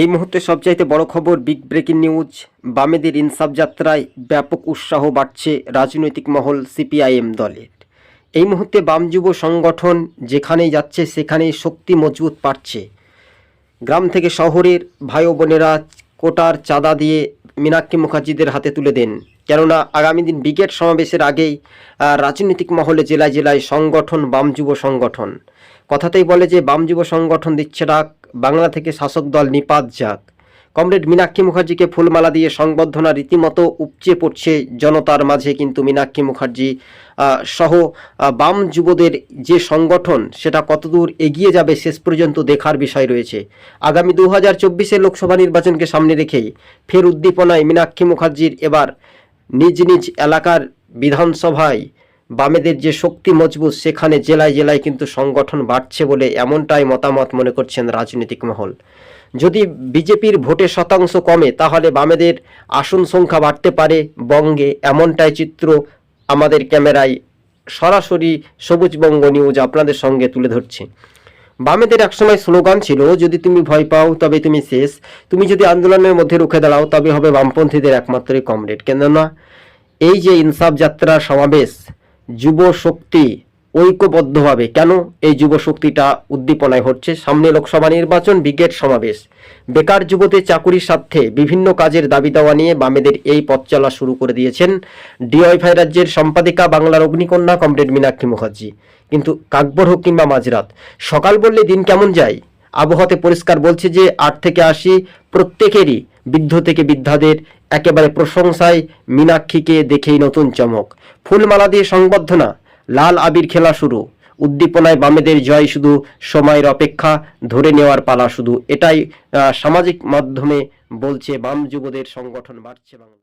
এই মুহূর্তে সবচাইতে বড় খবর বিগ ব্রেকিং নিউজ। বামেদের ইনসাফ যাত্রায় ব্যাপক উৎসাহ বাড়ছে রাজনৈতিক মহল সিপিআইএম দলের। এই মুহূর্তে বাম যুব সংগঠন যেখানেই যাচ্ছে, সেখানেই শক্তি মজবুত পাচ্ছে গ্রাম থেকে শহরের ভাই বোনেরা কোটার চাঁদা দিয়ে মীনাক্ষী মুখার্জিদের হাতে তুলে দেন কেননা আগামী দিন ব্রিগেড সমাবেশের আগেই রাজনৈতিক মহলে জেলায় জেলায় সংগঠন, বাম যুব সংগঠন। কথাতেই বলে যে বাম যুব সংগঠন দিচ্ছে ডাক, বাংলা থেকে শাসক দল নিপাত যাক। কমরেড মীনাক্ষী মুখার্জিকে ফুলমালা দিয়ে সংবর্ধনা রীতিমতো উপচে পড়ছে জনতার মাঝে কিন্তু মীনাক্ষী মুখার্জি সহ বাম যুবদের যে সংগঠন, সেটা কতদূর এগিয়ে যাবে শেষ পর্যন্ত দেখার বিষয় রয়েছে। আগামী দু হাজার লোকসভা নির্বাচনকে সামনে রেখেই ফের উদ্দীপনায় মীনাক্ষী মুখার্জির এবার নিজ নিজ এলাকার বিধানসভায় বামেদের যে শক্তি মজবুত, সেখানে জেলায় জেলায় কিন্তু সংগঠন বাড়ছে বলে এমনটাই মতামত মনে করছেন রাজনৈতিক মহল। যদি বিজেপির ভোটে শতাংশ কমে, তাহলে বামেদের আসন সংখ্যা বাড়তে পারে বঙ্গে। এমনটাই চিত্র আমাদের ক্যামেরায় সরাসরি সবুজবঙ্গ নিউজ আপনাদের সঙ্গে তুলে ধরছে। বামেদের একসময় স্লোগান ছিল, যদি তুমি ভয় পাও, তবে তুমি শেষ। তুমি যদি আন্দোলনের মধ্যে রুখে দাঁড়াও, তবে হবে বামপন্থীদের একমাত্রই কমরেড। কেননা, এই যে ইনসাফ যাত্রা সমাবেশ, যুব শক্তি ঐক্যবদ্ধভাবে। কেন? এই যুব শক্তিটা উদ্দীপনায় হচ্ছে। সামনে লোকসভা নির্বাচন, ব্রিগেড সমাবেশ। বেকার যুবদের চাকুরির স্বার্থে বিভিন্ন কাজের দাবি দেওয়া নিয়ে বামেদের এই পথ চলা শুরু করে দিয়েছেন ডিওয়াইফাই রাজ্যের সম্পাদিকা বাংলার অগ্নিকন্যা কমরেড মীনাক্ষী মুখার্জি। কিন্তু কাকবর হোক কিংবা মাঝরাত, সকাল বললে দিন কেমন যায়? আবহাওয়াতে পরিষ্কার বলছে যে, আট থেকে আশি প্রত্যেকেরই বৃদ্ধ থেকে বৃদ্ধাদের একেবারে প্রশংসায় মীনাক্ষীকে দেখেই নতুন চমক। ফুলমালা দিয়ে সংবর্ধনা লাল আবির খেলা শুরু। উদ্দীপনায় বামেদের জয় শুধু সময়ের অপেক্ষা, ধরে নেওয়ার পালা শুধু। এটাই সামাজিক মাধ্যমে বলছে বাম যুবদের সংগঠন, বাড়ছে বাংলা।